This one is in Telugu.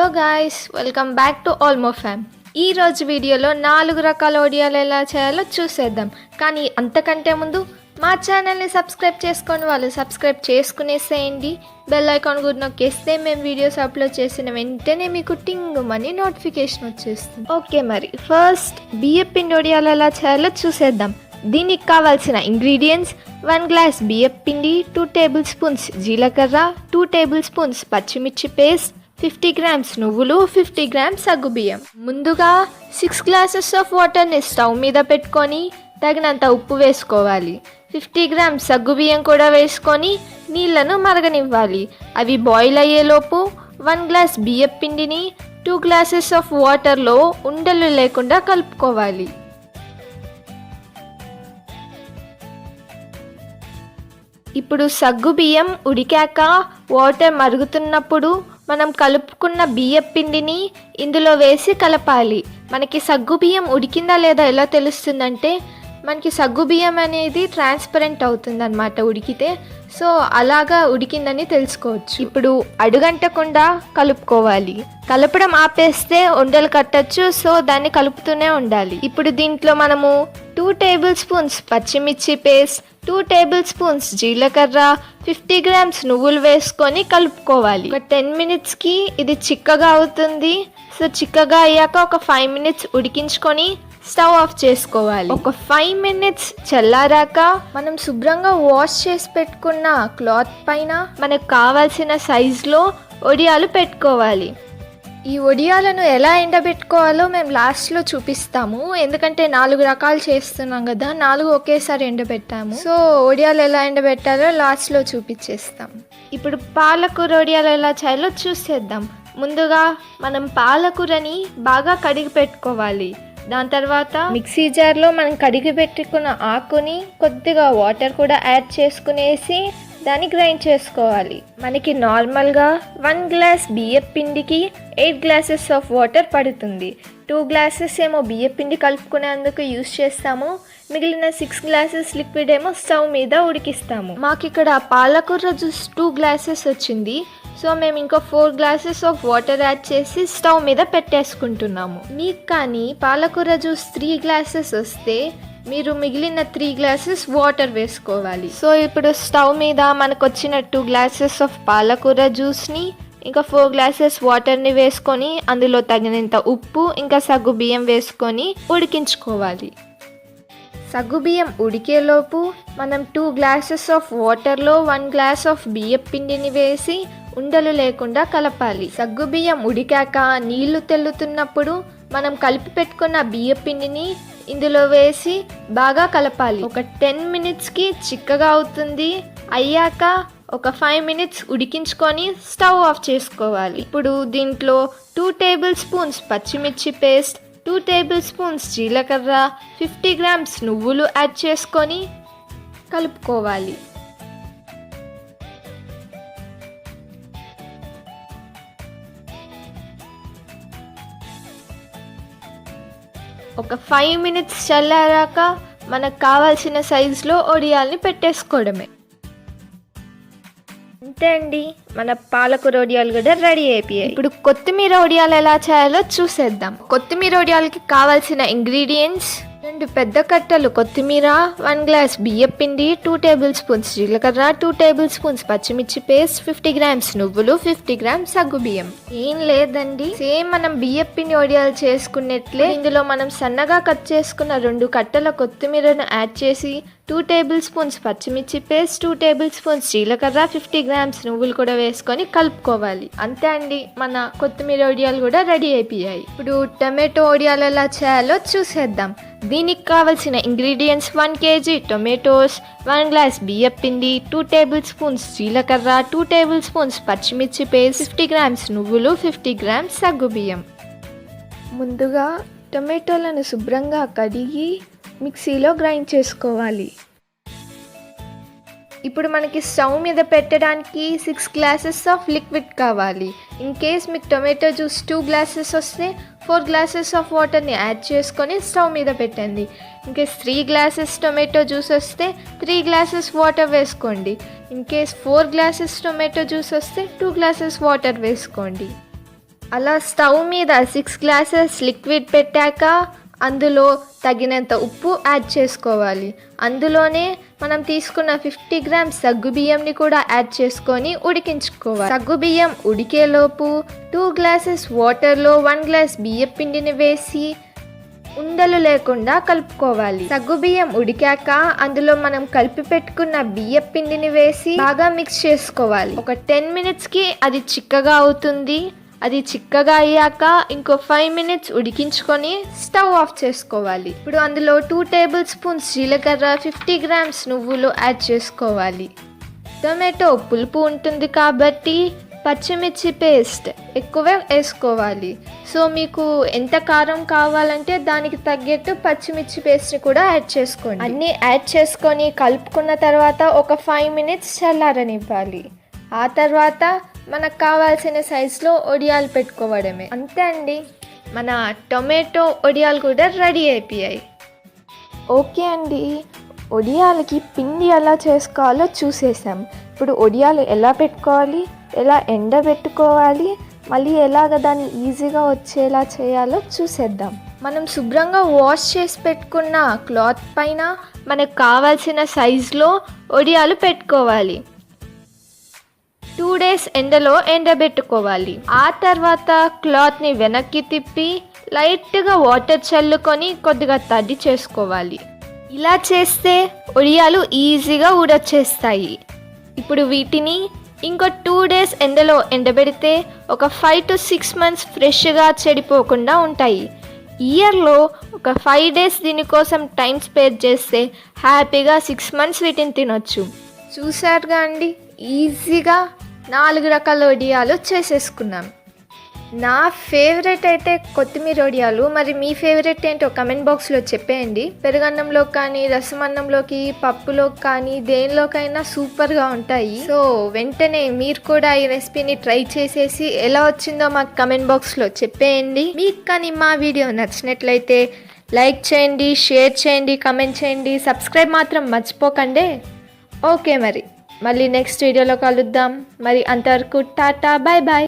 Hello guys welcome back to ఆల్మో ఫ్యామ్ ఈ రోజు వీడియోలో నాలుగు రకాల ఒడియాలు ఎలా చేయాలో చూసేద్దాం. కానీ అంతకంటే ముందు మా ఛానల్ని సబ్స్క్రైబ్ చేసుకొని వాళ్ళు సబ్స్క్రైబ్ చేసుకునేసేయండి. బెల్ ఐకాన్ కూడా నొక్కేస్తే మేము వీడియోస్ అప్లోడ్ చేసిన వెంటనే మీకు టింగుమని నోటిఫికేషన్ వచ్చేస్తుంది. ఓకే మరి ఫస్ట్ బియ్యం పిండి ఒడియాలు ఎలా చేయాలో చూసేద్దాం. దీనికి కావాల్సిన ఇంగ్రీడియంట్స్ వన్ గ్లాస్ బియ్యపిండి టూ టేబుల్ స్పూన్స్ జీలకర్ర టూ టేబుల్ స్పూన్స్ పచ్చిమిర్చి పేస్ట్ ఫిఫ్టీ గ్రామ్స్ నువ్వులు ఫిఫ్టీ గ్రామ్స్ సగ్గుబియ్యం ముందుగా సిక్స్ గ్లాసెస్ ఆఫ్ వాటర్ని స్టవ్ మీద పెట్టుకొని తగినంత ఉప్పు వేసుకోవాలి. ఫిఫ్టీ గ్రామ్స్ సగ్గుబియ్యం కూడా వేసుకొని నీళ్ళను మరగనివ్వాలి. అవి బాయిల్ అయ్యేలోపు వన్ గ్లాస్ బియ్యం పిండిని టూ గ్లాసెస్ ఆఫ్ వాటర్లో ఉండలు లేకుండా కలుపుకోవాలి. ఇప్పుడు సగ్గు బియ్యం ఉడికాక వాటర్ మరుగుతున్నప్పుడు మనం కలుపుకున్న బియ్యం పిండిని ఇందులో వేసి కలపాలి. మనకి సగ్గు బియ్యం ఉడికిందా లేదా ఎలా తెలుస్తుందంటే మనకి సగ్గు బియ్యం అనేది ట్రాన్స్పరెంట్ అవుతుంది అనమాట ఉడికితే. సో అలాగా ఉడికిందని తెలుసుకోవచ్చు. ఇప్పుడు అడుగంటకుండా కలుపుకోవాలి. కలపడం ఆపేస్తే ఉండలు కట్టచ్చు సో దాన్ని కలుపుతూనే ఉండాలి. ఇప్పుడు దీంట్లో మనము టూ టేబుల్ స్పూన్స్ పచ్చిమిర్చి పేస్ట్ టూ టేబుల్ స్పూన్స్ జీలకర్ర ఫిఫ్టీ గ్రామ్స్ నువ్వులు వేసుకొని కలుపుకోవాలి. ఒక టెన్ మినిట్స్కి ఇది చిక్కగా అవుతుంది. సో చిక్కగా అయ్యాక ఒక ఫైవ్ మినిట్స్ ఉడికించుకొని స్టవ్ ఆఫ్ చేసుకోవాలి. ఒక ఫైవ్ మినిట్స్ చల్లారాక మనం శుభ్రంగా వాష్ చేసి పెట్టుకున్న క్లాత్ పైన మనకు కావాల్సిన సైజులో ఒడియాలు పెట్టుకోవాలి. ఈ ఒడియాలను ఎలా ఎండబెట్టుకోవాలో మేము లాస్ట్లో చూపిస్తాము. ఎందుకంటే నాలుగు రకాలు చేస్తున్నాం కదా నాలుగు ఒకేసారి ఎండబెట్టాము. సో ఒడియాలు ఎలా ఎండబెట్టాలో లాస్ట్లో చూపించేస్తాం. ఇప్పుడు పాలకూర ఒడియాలు ఎలా చేయాలో చూసేద్దాం. ముందుగా మనం పాలకూరని బాగా కడిగి పెట్టుకోవాలి. దాని తర్వాత మిక్సీ జార్లో మనం కడిగి పెట్టుకున్న ఆకుని కొద్దిగా వాటర్ కూడా యాడ్ చేసుకునేసి దాన్ని గ్రైండ్ చేసుకోవాలి మనకి నార్మల్గా వన్ గ్లాస్ బియ్యం పిండికి ఎయిట్ గ్లాసెస్ ఆఫ్ వాటర్ పడుతుంది. టూ గ్లాసెస్ ఏమో బియ్యం పిండి కలుపుకునేందుకు యూస్ చేస్తాము. మిగిలిన సిక్స్ గ్లాసెస్ లిక్విడ్ ఏమో స్టవ్ మీద ఉడికిస్తాము. మాకు ఇక్కడ పాలకూర జ్యూస్ టూ గ్లాసెస్ వచ్చింది. సో మేము ఇంకో four glasses of water add చేసి స్టవ్ మీద పెట్టేసుకుంటున్నాము. మీకు కానీ పాలకూర జ్యూస్ త్రీ గ్లాసెస్ వస్తే మీరు మిగిలిన త్రీ గ్లాసెస్ వాటర్ వేసుకోవాలి. సో ఇప్పుడు స్టవ్ మీద మనకు వచ్చిన టూ గ్లాసెస్ ఆఫ్ పాలకూర జ్యూస్ని ఇంకా ఫోర్ గ్లాసెస్ వాటర్ని వేసుకొని అందులో తగినంత ఉప్పు ఇంకా సగ్గు బియ్యం వేసుకొని ఉడికించుకోవాలి. సగ్గుబియ్యం ఉడికేలోపు మనం టూ గ్లాసెస్ ఆఫ్ వాటర్లో వన్ గ్లాస్ ఆఫ్ బియ్యం పిండిని వేసి ఉండలు లేకుండా కలపాలి. సగ్గుబియ్యం ఉడికాక నీళ్ళు తెల్లుతున్నప్పుడు మనం కలిపి పెట్టుకున్న బియ్య పిండిని ఇందులో వేసి బాగా కలపాలి. ఒక టెన్ మినిట్స్కి చిక్కగా అవుతుంది. అయ్యాక ఒక ఫైవ్ మినిట్స్ ఉడికించుకొని స్టవ్ ఆఫ్ చేసుకోవాలి. ఇప్పుడు దీంట్లో టూ టేబుల్ స్పూన్స్ పచ్చిమిర్చి పేస్ట్ టూ టేబుల్ స్పూన్స్ జీలకర్ర ఫిఫ్టీ గ్రామ్స్ నువ్వులు యాడ్ చేసుకొని కలుపుకోవాలి. ఒక ఫైవ్ మినిట్స్ చల్లారాక మనకు కావాల్సిన సైజులో ఒడియాల్ని పెట్టేసుకోవడమే. అంతే అండి. మన పాలకూర ఒడియాలు కూడా రెడీ అయిపోయాయి. ఇప్పుడు కొత్తిమీర ఒడియాలు ఎలా చేయాలో చూసేద్దాం. కొత్తిమీర ఒడియాలకి కావాల్సిన ఇంగ్రీడియంట్స్ రెండు పెద్ద కట్టలు కొత్తిమీర వన్ గ్లాస్ బియ్యం పిండి టూ టేబుల్ స్పూన్స్ జీలకర్ర టూ టేబుల్ స్పూన్స్ పచ్చిమిర్చి పేస్ట్ ఫిఫ్టీ గ్రామ్స్ నువ్వులు ఫిఫ్టీ గ్రామ్స్ సగ్గు బియ్యం. ఏం లేదండి. సేమ్ మనం బియ్యం పిండి ఒడియాలు చేసుకున్నట్లే ఇందులో మనం సన్నగా కట్ చేసుకున్న రెండు కట్టల కొత్తిమీరను యాడ్ చేసి టూ టేబుల్ స్పూన్స్ పచ్చిమిర్చి పేస్ట్ టూ టేబుల్ స్పూన్స్ జీలకర్ర ఫిఫ్టీ గ్రామ్స్ నువ్వులు కూడా వేసుకొని కలుపుకోవాలి. అంతే అండి మన కొత్తిమీర ఒడియాలు కూడా రెడీ అయిపోయాయి. ఇప్పుడు టమాటో ఒడియాలు ఎలా చేయాలో చూసేద్దాం. దీనికి కావలసిన ingredients one KG tomatoes one glass బియ్యం పిండి టూ టేబుల్ స్పూన్స్ జీలకర్ర టూ టేబుల్ స్పూన్స్ పచ్చిమిర్చి పేస్ట్ ఫిఫ్టీ గ్రామ్స్ నువ్వులు ఫిఫ్టీ గ్రామ్స్ సగ్గు బియ్యం. ముందుగా టొమాటోలను శుభ్రంగా కడిగి మిక్సీలో గ్రైండ్ చేసుకోవాలి. ఇప్పుడు మనకి స్టవ్ మీద పెట్టడానికి సిక్స్ గ్లాసెస్ ఆఫ్ లిక్విడ్ కావాలి. ఇన్ కేస్ మీకు టొమాటో జ్యూస్ టూ గ్లాసెస్ వస్తే ఫోర్ గ్లాసెస్ ఆఫ్ వాటర్ని యాడ్ చేసుకొని స్టవ్ మీద పెట్టండి. In case three glasses tomato juice వస్తే త్రీ గ్లాసెస్ వాటర్ వేసుకోండి. In case four glasses tomato juice వస్తే టూ గ్లాసెస్ వాటర్ వేసుకోండి. అలా స్టవ్ మీద సిక్స్ గ్లాసెస్ లిక్విడ్ పెట్టాక అందులో తగినంత ఉప్పు యాడ్ చేసుకోవాలి. అందులోనే మనం తీసుకున్న ఫిఫ్టీ గ్రామ్స్ సగ్గు బియ్యంని కూడా యాడ్ చేసుకొని ఉడికించుకోవాలి. సగ్గు బియ్యం ఉడికేలోపు టూ గ్లాసెస్ వాటర్లో వన్ గ్లాస్ బియ్యం పిండిని వేసి ఉండలు లేకుండా కలుపుకోవాలి. సగ్గు బియ్యం ఉడికాక అందులో మనం కలిపి పెట్టుకున్న బియ్యం పిండిని వేసి బాగా మిక్స్ చేసుకోవాలి. ఒక టెన్ మినిట్స్కి అది చిక్కగా అవుతుంది. అది చిక్కగా అయ్యాక ఇంకో ఫైవ్ మినిట్స్ ఉడికించుకొని స్టవ్ ఆఫ్ చేసుకోవాలి. ఇప్పుడు అందులో టూ టేబుల్ స్పూన్స్ జీలకర్ర ఫిఫ్టీ గ్రామ్స్ నువ్వులు యాడ్ చేసుకోవాలి. టొమాటో పులుపు ఉంటుంది కాబట్టి పచ్చిమిర్చి పేస్ట్ ఎక్కువే వేసుకోవాలి. సో మీకు ఎంత కారం కావాలంటే దానికి తగ్గట్టు పచ్చిమిర్చి పేస్ట్ కూడా యాడ్ చేసుకోండి. అన్నీ యాడ్ చేసుకొని కలుపుకున్న తర్వాత ఒక ఫైవ్ మినిట్స్ చల్లారనివ్వాలి. ఆ తర్వాత మనకు కావాల్సిన సైజులో ఒడియాలు పెట్టుకోవడమే. అంతే అండి. మన టొమాటో ఒడియాలు కూడా రెడీ అయిపోయాయి. ఓకే అండి. ఒడియాలకి పిండి ఎలా చేసుకోవాలో చూసేసాం. ఇప్పుడు ఒడియాలు ఎలా పెట్టుకోవాలి ఎలా ఎండబెట్టుకోవాలి మళ్ళీ ఎలాగ దాన్ని ఈజీగా వచ్చేలా చేయాలో చూసేద్దాం. మనం శుభ్రంగా వాష్ చేసి పెట్టుకున్న క్లాత్ పైన మనకు కావాల్సిన సైజులో ఒడియాలు పెట్టుకోవాలి. టూ డేస్ ఎండలో ఎండబెట్టుకోవాలి. ఆ తర్వాత క్లాత్ని వెనక్కి తిప్పి లైట్గా వాటర్ చల్లుకొని కొద్దిగా తడి చేసుకోవాలి. ఇలా చేస్తే ఒడియాలు ఈజీగా ఊడొచ్చేస్తాయి. ఇప్పుడు వీటిని ఇంకో టూ డేస్ ఎండలో ఎండబెడితే ఒక ఫైవ్ టు సిక్స్ మంత్స్ ఫ్రెష్గా చెడిపోకుండా ఉంటాయి. ఇయర్లో ఒక ఫైవ్ డేస్ దీనికోసం టైం స్పేర్ చేస్తే హ్యాపీగా సిక్స్ మంత్స్ వీటిని తినొచ్చు. చూసారుగా అండి? ఈజీగా నాలుగు రకాల వడియాలు చేసేసుకున్నాం. నా ఫేవరెట్ అయితే కొత్తిమీర వడియాలు మరి మీ ఫేవరెట్ ఏంటో కమెంట్ బాక్స్లో చెప్పేయండి. పెరుగన్నంలో కానీ రసమన్నంలోకి పప్పులో కానీ దేనిలోకైనా సూపర్గా ఉంటాయి. సో వెంటనే మీరు కూడా ఈ రెసిపీని ట్రై చేసేసి ఎలా వచ్చిందో మాకు కమెంట్ బాక్స్లో చెప్పేయండి. మీకు కానీ మా వీడియో నచ్చినట్లయితే లైక్ చేయండి షేర్ చేయండి కమెంట్ చేయండి. సబ్స్క్రైబ్ మాత్రం మర్చిపోకండి. ఓకే మరి. మళ్ళీ నెక్స్ట్ వీడియోలో కలుద్దాం. మరి అంతవరకు టాటా బాయ్ బాయ్